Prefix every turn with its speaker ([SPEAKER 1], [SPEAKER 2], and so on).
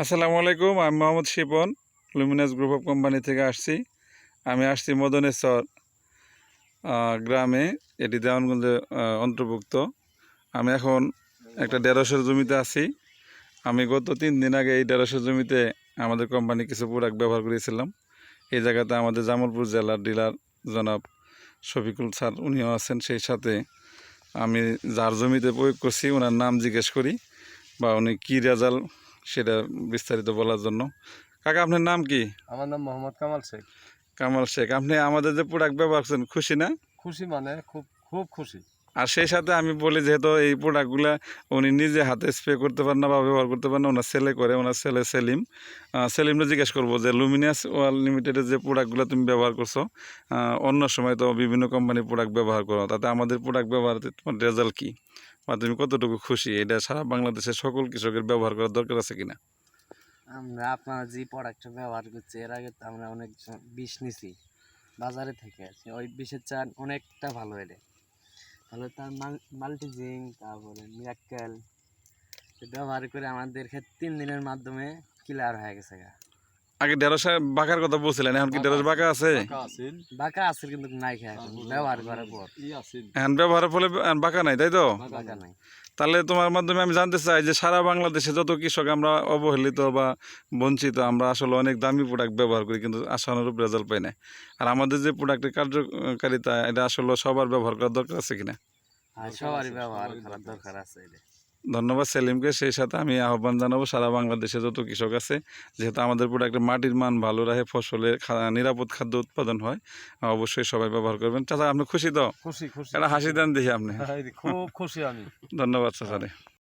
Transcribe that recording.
[SPEAKER 1] আসসালামু আলাইকুম, আমি Mohammad Shipon Luminous group of company থেকে আসছি। আমি আসছি মদনেশ্বর গ্রামে, এটি দেওয়ানগঞ্জে অন্তর্ভুক্ত। আমি এখন একটা দেড়শোর জমিতে আছি। আমি গত তিন দিন আগে এই দেড়শো জমিতে আমাদের কোম্পানি কিছু প্রোডাক্ট ব্যবহার করেছিলাম। এই জায়গাতে আমাদের জামালপুর জেলার ডিলার জনাব শফিকুল স্যার, উনিও আছেন। সেই সাথে আমি যার জমিতে প্রয়োগ করছি ওনার নাম জিজ্ঞেস করি বা উনি কী রেজাল্ট সেটা বিস্তারিত বলার জন্য। কাকা আপনার নাম কি?
[SPEAKER 2] আমার নাম মোহাম্মদ কামাল শেখ।
[SPEAKER 1] কামাল শেখ আপনি আমাদের যে প্রোডাক্ট ব্যবহার করছেন খুশি না?
[SPEAKER 2] খুশি মানে খুব খুব খুশি।
[SPEAKER 1] আর সেই সাথে আমি বলি যেহেতু এই প্রোডাক্টগুলো উনি নিজে হাতে স্প্রে করতে পারেন না বা ব্যবহার করতে পারেন না ওনার ছেলে করে ওনার ছেলে সেলিম। আহ, সেলিমটা জিজ্ঞেস করব যে লুমিনাস ওয়াল লিমিটেডের যে প্রোডাক্টগুলো তুমি ব্যবহার করছ অন্য সময় তো বিভিন্ন কোম্পানির প্রোডাক্ট ব্যবহার করো তাতে আমাদের প্রোডাক্ট ব্যবহার তোমার রেজাল্ট কী? বা তুমি কতটুকু খুশি? এটা সারা বাংলাদেশের সকল কৃষকের ব্যবহার করার দরকার আছে কিনা?
[SPEAKER 3] আমরা আপনারা যে প্রোডাক্টটা ব্যবহার করছি এর আগে তো আমরা অনেক বিষ নিছি বাজারে থেকে আছি। ওই বিষের চান অনেকটা ভালো এটা তাহলে তার মাল্টি জিঙ্ক তারপরে মিরাক্কেল ব্যবহার করে আমাদের ক্ষেত্রে তিন দিনের মাধ্যমে ক্লিয়ার হয়ে গেছে
[SPEAKER 1] আগে ঢেঁড়স বাঁকার কথা বলছিলেন এখন কি ঢেঁড়স বাঁকা আছে?
[SPEAKER 3] বাঁকা আছে কিন্তু নাই খায় ব্যবহার করার পর।
[SPEAKER 1] এখন ব্যবহারের ফলে বাঁকা নাই তাই তো?
[SPEAKER 3] বাঁকা নাই।
[SPEAKER 1] তাহলে তোমার মাধ্যমে আমি জানতে চাই যে সারা বাংলাদেশে যত কৃষক আমরা অবহেলিত বা বঞ্চিত, আমরা আসলে অনেক দামি প্রোডাক্ট ব্যবহার করি কিন্তু আশানুরূপ রেজাল্ট পাই না। আর আমাদের যে প্রোডাক্টের কার্যকারিতা, এটা আসলে সবার ব্যবহার করার দরকার আছে কিনা?
[SPEAKER 3] আর সবারই ব্যবহার করার দরকার আছে
[SPEAKER 1] ধন্যবাদ সেলিমকে। সেই সাথে আমি আহ্বান জানাব সারা বাংলাদেশে যত কৃষক আছে যেহেতু আমাদের প্রোডাক্টের মাটির মান ভালো রাখে ফসলের নিরাপদ খাদ্য উৎপাদন হয় অবশ্যই সবাই ব্যবহার করবেন। চাচা আপনি খুশি তো?
[SPEAKER 2] খুশি খুশি।
[SPEAKER 1] এটা হাসি দেন দেখি আপনি।
[SPEAKER 2] খুব খুশি আমি।
[SPEAKER 1] ধন্যবাদ চাচারে।